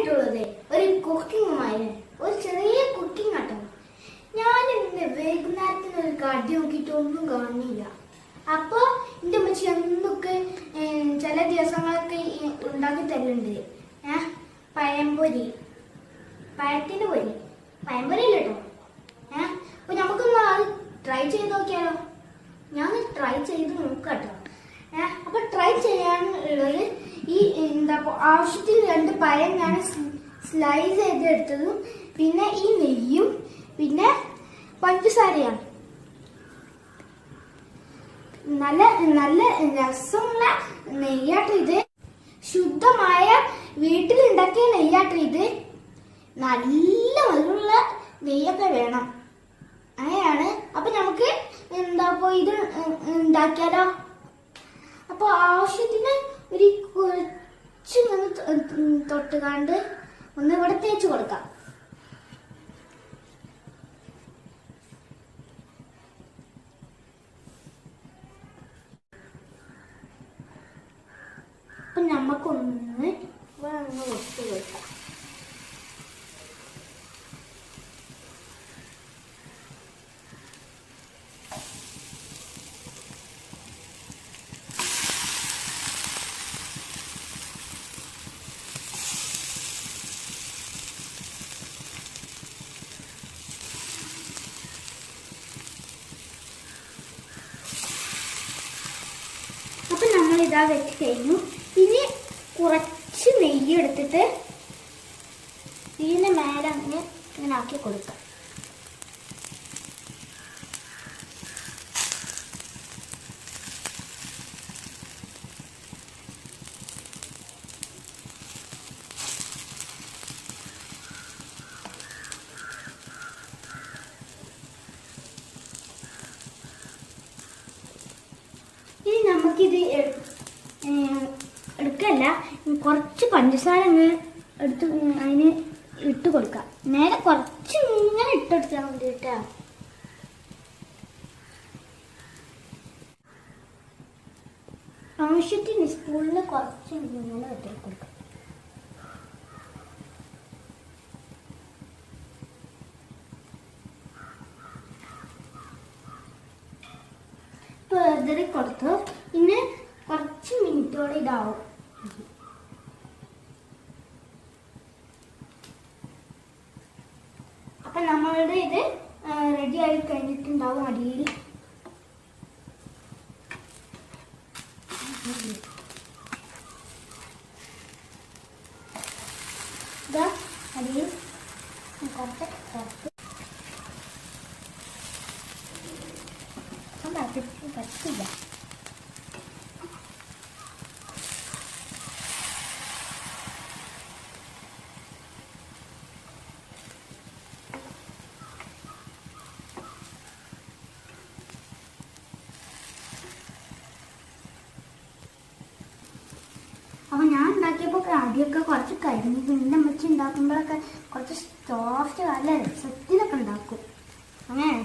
ആയിട്ടുള്ളത്? ഒരു കുക്കിങ്ങുമായി ഒരു ചെറിയ കുക്കിംഗ് ആട്ടോ. ഞാൻ ഇന്ന് വൈകുന്നേരത്തിന് ഒരു കടി നോക്കിയിട്ട് ഒന്നും കാണുന്നില്ല. അപ്പോൾ എന്റെ അമ്മച്ചി എന്തൊക്കെ ചില ദിവസങ്ങളൊക്കെ ഉണ്ടാക്കി തരുന്നുണ്ട് ഏഹ് പഴംപൊരി. പഴത്തിന്റെ പൊരി. പഴംപൊരി ഇല്ല കേട്ടോ ഏഹ് അപ്പൊ നമുക്കൊന്ന് അത് ട്രൈ ചെയ്ത് നോക്കിയാലോ? ഞാൻ ട്രൈ ചെയ്ത് നോക്കാട്ടോ. ഏഹ് അപ്പോൾ ട്രൈ ചെയ്യാൻ ചെയ്യാനുള്ളത് ഈ എന്താ ആവശ്യത്തിൽ രണ്ട് പഴം ഞാൻ സ്ലൈസ് ചെയ്തെടുത്തതും പിന്നെ ഈ നെയ്യും പിന്നെ പഞ്ചസാരയാണ്. നല്ല നല്ല രസമുള്ള നെയ്യാട്ടോ ഇത്. ശുദ്ധമായ വീട്ടിലുണ്ടാക്കിയ നെയ്യാട്ടോ ഇത്. നല്ല മധുരമുള്ള നെയ്യൊക്കെ വേണം. അങ്ങനെയാണ്. അപ്പൊ നമുക്ക് എന്താ ഇത് ഉണ്ടാക്കിയാലോ? അപ്പൊ ആവശ്യത്തിന് ഒരു കുറച്ച് ഇങ്ങനെ തൊ- തൊട്ടുകാണ്ട് ഒന്ന് ഇവിടെ തേച്ച് കൊടുക്കാം. അപ്പൊ നമുക്കൊന്ന് ഇവിടെ ഒന്ന് കൊടുക്കാം അപ്പൊ നമ്മൾ ഇതാ വെച്ച് കഴിഞ്ഞു. ഇനി കുറച്ച് നെയ്യ് എടുത്തിട്ട് ഇതിന്റെ മേലെ അങ്ങനെ ഇങ്ങനെ ആക്കി കൊടുക്കാം. നമുക്കിത് കുറച്ച് പഞ്ചസാര അങ്ങ് എടുത്ത് അതിന് ഇട്ട് കൊടുക്കാം. നേരെ കുറച്ച് ഇങ്ങനെ ഇട്ടെടുത്താൽ മതി കേട്ടോ. ആവശ്യത്തിന് സ്പൂണിൽ കുറച്ച് ഇങ്ങനെ ഇട്ട് കൊടുക്കാം. വെറുതെ കൊടുത്തു. പിന്നെ കുറച്ച് മിനിറ്റോടെ ഇതാവും. അപ്പൊ നമ്മളുടെ ഇത് റെഡി ആയി കഴിഞ്ഞിട്ടുണ്ടാവും അടിയിൽ. അടിയിൽ. കുറച്ച് കുറച്ച് അത് പറ്റില്ല അപ്പൊ ഞാൻ ഉണ്ടാക്കിയപ്പോ ആദ്യമൊക്കെ കുറച്ച് കരിഞ്ഞു പിന്നെ അമ്മച്ചി ഉണ്ടാക്കുമ്പോഴൊക്കെ കുറച്ച് സോഫ്റ്റ് നല്ല രസത്തിലൊക്കെ ഉണ്ടാക്കും. അങ്ങനെ.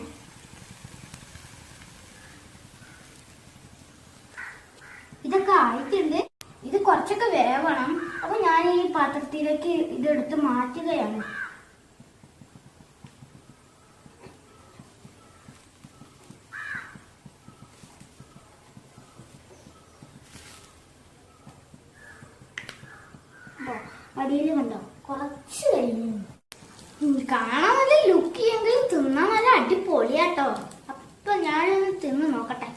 ഇതൊക്കെ ആയിട്ടുണ്ട്. ഇത് കുറച്ചൊക്കെ വേവണം. അപ്പൊ ഞാൻ ഈ പാത്രത്തിലേക്ക് ഇതെടുത്ത് മാറ്റുകയാണ്. അടിയിൽ കണ്ടോ കുറച്ച് കഴിഞ്ഞു. കാണാൻ നല്ല ലുക്ക് ചെയ്യെങ്കിലും തിന്നാൻ നല്ല അടിപൊളിയാട്ടോ. അപ്പൊ ഞാനൊന്ന് തിന്ന് നോക്കട്ടെ.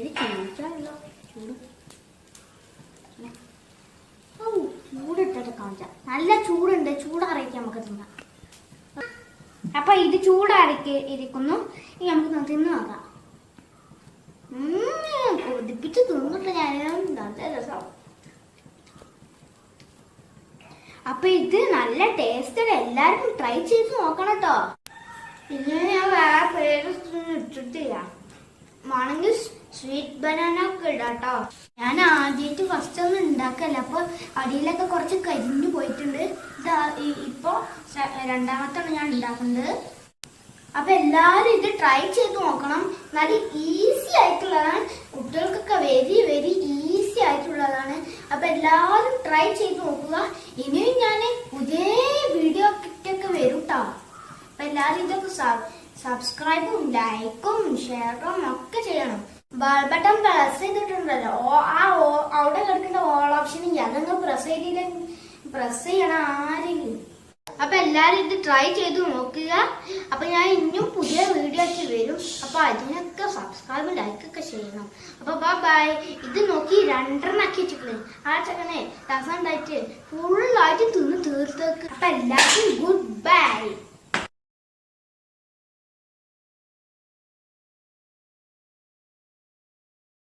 ഇത് ചോദിച്ചാലോ ചൂട്. ഔ, ചൂടിട്ടിട്ട് കാണിച്ചാ. നല്ല ചൂടുണ്ട്. ചൂടറിയിക്കാൻ നമുക്ക് തിന്നാം. അപ്പൊ ഇത് ചൂടറിക്ക് ഇരിക്കുന്നു. ഇനി നമുക്ക് തിന്ന് നോക്കാം. കൊതിപ്പിച്ച് തിന്നിട്ട് ഞാൻ നല്ല രസം. അപ്പൊ ഇത് നല്ല ടേസ്റ്റ് എല്ലാരും ട്രൈ ചെയ്ത് നോക്കണം കേട്ടോ പിന്നെ ഞാൻ വേറെ പേര് ഇട്ടിട്ടില്ല. വേണമെങ്കിൽ സ്വീറ്റ് ബനാന ഒക്കെ ഇടാട്ടോ ഞാൻ ആദ്യമായിട്ട് ഫസ്റ്റ് ഒന്നും ഉണ്ടാക്കല്ല അപ്പൊ അടിയിലൊക്കെ കുറച്ച് കരിഞ്ഞു പോയിട്ടുണ്ട്. ഇതാ ഈ- ഇപ്പൊ രണ്ടാമത്താണ് ഞാൻ ഉണ്ടാക്കുന്നത് അപ്പൊ എല്ലാരും ഇത് ട്രൈ ചെയ്ത് നോക്കണം. നല്ല ഈസി ആയിട്ടുള്ളതാണ്. കുട്ടികൾക്കൊക്കെ വെരി വെരി ഈസി ആയിട്ടുള്ളതാണ്. അപ്പൊ എല്ലാവരും ട്രൈ ചെയ്ത് നോക്കുക. ഇനിയും ഞാൻ പുതിയ വീഡിയോ ഒക്കെ വരും കേട്ടോ അപ്പൊ എല്ലാവരും ഇതൊക്കെ സബ്സ്ക്രൈബും ലൈക്കും ഷെയറും ഒക്കെ ചെയ്യണം. ബട്ടൺ പ്രസ് ചെയ്തിട്ടുണ്ടല്ലോ. ആ അവിടെ കിടക്കുന്ന ഓൾ ഓപ്ഷൻ അതങ്ങ് പ്രസ് ചെയ്തിട്ട് പ്രസ് ചെയ്യണം ആരെങ്കിലും. അപ്പൊ എല്ലാരും ഇത് ട്രൈ ചെയ്ത് നോക്കുക. അപ്പൊ ഞാൻ ഇനിയും പുതിയ വീഡിയോ ആയിട്ട് വരും. അപ്പൊ അതിനൊക്കെ സബ്സ്ക്രൈബ് ലൈക്ക് ഒക്കെ ചെയ്യണം. അപ്പൊ ബാ ബൈ ഇത് നോക്കി രണ്ടെണ്ണാക്കി ആക്കി വെച്ചിട്ടില്ലേ ആ ചക്കനെ രസം ഉണ്ടായിട്ട് ഫുള്ളായിട്ട് തിന്ന് തീർത്തേക്ക്. അപ്പൊ എല്ലാവർക്കും ഗുഡ് ബൈ